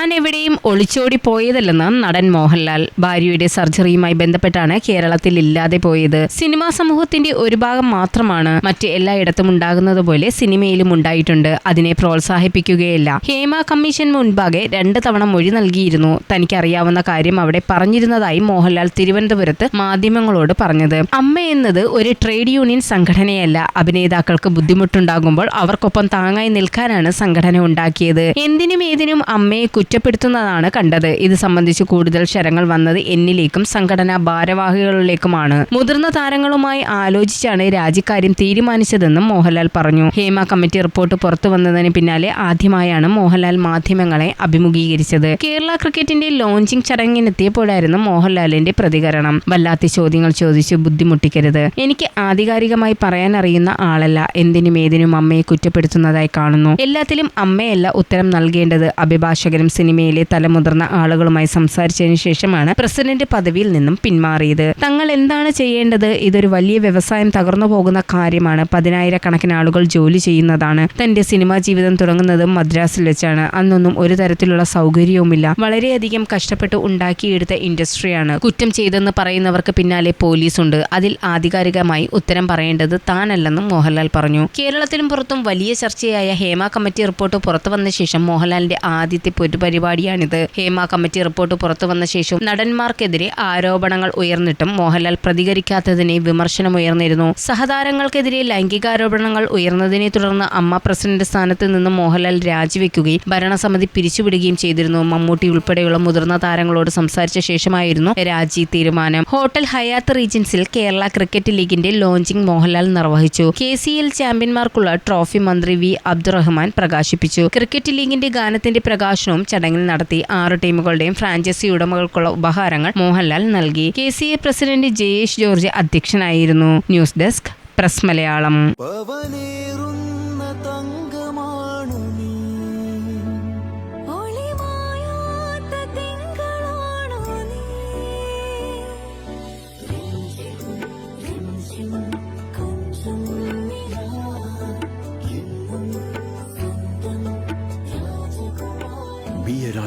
താൻ എവിടെയും ഒളിച്ചോടി പോയതല്ലെന്ന് നടൻ മോഹൻലാൽ ഭാര്യയുടെ സർജറിയുമായി ബന്ധപ്പെട്ടാണ് കേരളത്തിൽ ഇല്ലാതെ പോയത്. സിനിമാ സമൂഹത്തിന്റെ ഒരു ഭാഗം മാത്രമാണ് മറ്റ് എല്ലായിടത്തും ഉണ്ടാകുന്നത് പോലെ സിനിമയിലും ഉണ്ടായിട്ടുണ്ട്. അതിനെ പ്രോത്സാഹിപ്പിക്കുകയല്ല. ഹേമ കമ്മീഷൻ മുൻപാകെ രണ്ട് തവണ മൊഴി നൽകിയിരുന്നു. തനിക്കറിയാവുന്ന കാര്യം അവിടെ പറഞ്ഞിരുന്നതായി മോഹൻലാൽ തിരുവനന്തപുരത്ത് മാധ്യമങ്ങളോട് പറഞ്ഞത്. അമ്മ എന്നത് ഒരു ട്രേഡ് യൂണിയൻ സംഘടനയല്ല. അഭിനേതാക്കൾക്ക് ബുദ്ധിമുട്ടുണ്ടാകുമ്പോൾ അവർക്കൊപ്പം താങ്ങായി നിൽക്കാനാണ് സംഘടന ഉണ്ടാക്കിയത്. എന്തിനും ഏതിനും അമ്മയെ കുറ്റപ്പെടുത്തുന്നതാണ് കണ്ടത്. ഇത് സംബന്ധിച്ച് കൂടുതൽ ശരങ്ങൾ വന്നത് എന്നിലേക്കും സംഘടനാ ഭാരവാഹികളിലേക്കുമാണ്. മുതിർന്ന താരങ്ങളുമായി ആലോചിച്ചാണ് രാജിക്കാര്യം തീരുമാനിച്ചതെന്നും മോഹൻലാൽ പറഞ്ഞു. ഹേമ കമ്മിറ്റി റിപ്പോർട്ട് പുറത്തു വന്നതിന് പിന്നാലെ ആദ്യമായാണ് മോഹൻലാൽ മാധ്യമങ്ങളെ അഭിമുഖീകരിച്ചത്. കേരള ക്രിക്കറ്റിന്റെ ലോഞ്ചിങ് ചടങ്ങിനെത്തിയപ്പോഴായിരുന്നു മോഹൻലാലിന്റെ പ്രതികരണം. വല്ലാത്ത ചോദ്യങ്ങൾ ചോദിച്ച് ബുദ്ധിമുട്ടിക്കരുത്. എനിക്ക് ആധികാരികമായി പറയാൻ അറിയുന്ന ആളല്ല. എന്തിനും ഏതിനും അമ്മയെ കുറ്റപ്പെടുത്തുന്നതായി കാണുന്നു. എല്ലാത്തിലും അമ്മയല്ല ഉത്തരം നൽകേണ്ടത് അഭിഭാഷകരും സിനിമയിലെ തലമുതിർന്ന ആളുകളുമായി സംസാരിച്ചതിനു ശേഷമാണ് പ്രസിഡന്റ് പദവിയിൽ നിന്നും പിന്മാറിയത്. തങ്ങൾ എന്താണ് ചെയ്യേണ്ടത്? ഇതൊരു വലിയ വ്യവസായം തകർന്നു പോകുന്ന കാര്യമാണ്. പതിനായിരക്കണക്കിന് ആളുകൾ ജോലി ചെയ്യുന്നതാണ്. തന്റെ സിനിമാ ജീവിതം തുടങ്ങുന്നതും മദ്രാസിൽ വെച്ചാണ്. അന്നൊന്നും ഒരു തരത്തിലുള്ള സൗകര്യവുമില്ല. വളരെയധികം കഷ്ടപ്പെട്ട് ഉണ്ടാക്കിയെടുത്ത ഇൻഡസ്ട്രിയാണ്. കുറ്റം ചെയ്തെന്ന് പറയുന്നവർക്ക് പിന്നാലെ പോലീസുണ്ട്. അതിൽ ആധികാരികമായി ഉത്തരം പറയേണ്ടത് താനല്ലെന്നും മോഹൻലാൽ പറഞ്ഞു. കേരളത്തിലും പുറത്തും വലിയ ചർച്ചയായ ഹേമ കമ്മിറ്റി റിപ്പോർട്ട് പുറത്തു വന്ന ശേഷം മോഹൻലാലിന്റെ ആദ്യത്തെ പൊതുപരിപാടിയാണിത് ഹേമ കമ്മിറ്റി റിപ്പോർട്ട് പുറത്തു വന്ന ശേഷം നടന്മാർക്കെതിരെ ആരോപണങ്ങൾ ഉയർന്നിട്ടും മോഹൻലാൽ പ്രതികരിക്കാത്തതിനെ വിമർശനമുയർന്നിരുന്നു സഹതാരങ്ങൾക്കെതിരെ ലൈംഗികാരോപണങ്ങൾ ഉയർന്നതിനെ തുടർന്ന് അമ്മ പ്രസിഡന്റ് സ്ഥാനത്ത് നിന്ന് മോഹൻലാൽ രാജിവെക്കുകയും ഭരണസമിതി പിരിച്ചുവിടുകയും ചെയ്തിരുന്നു. മമ്മൂട്ടി ഉൾപ്പെടെയുള്ള മുതിർന്ന താരങ്ങളോട് സംസാരിച്ച ശേഷമായിരുന്നു രാജി തീരുമാനം. ഹോട്ടൽ ഹയാത്ത് റീജൻസിൽ കേരള ക്രിക്കറ്റ് ലീഗിന്റെ ലോഞ്ചിംഗ് മോഹൻലാൽ നിർവഹിച്ചു. കെ സി എൽ ചാമ്പ്യന്മാർക്കുള്ള ട്രോഫി മന്ത്രി വി അബ്ദുറഹ്മാൻ പ്രകാശിപ്പിച്ചു. ക്രിക്കറ്റ് ലീഗിന്റെ ഗാനത്തിന്റെ പ്രകാശനവും ചടങ്ങിൽ നടത്തി ആറ് ടീമുകളുടെയും ഫ്രാഞ്ചൈസി ഉടമകൾക്കുള്ള ഉപഹാരങ്ങൾ മോഹൻലാൽ നൽകി. K C A president Jayesh George അധ്യക്ഷനായിരുന്നു. News desk press Malayalam.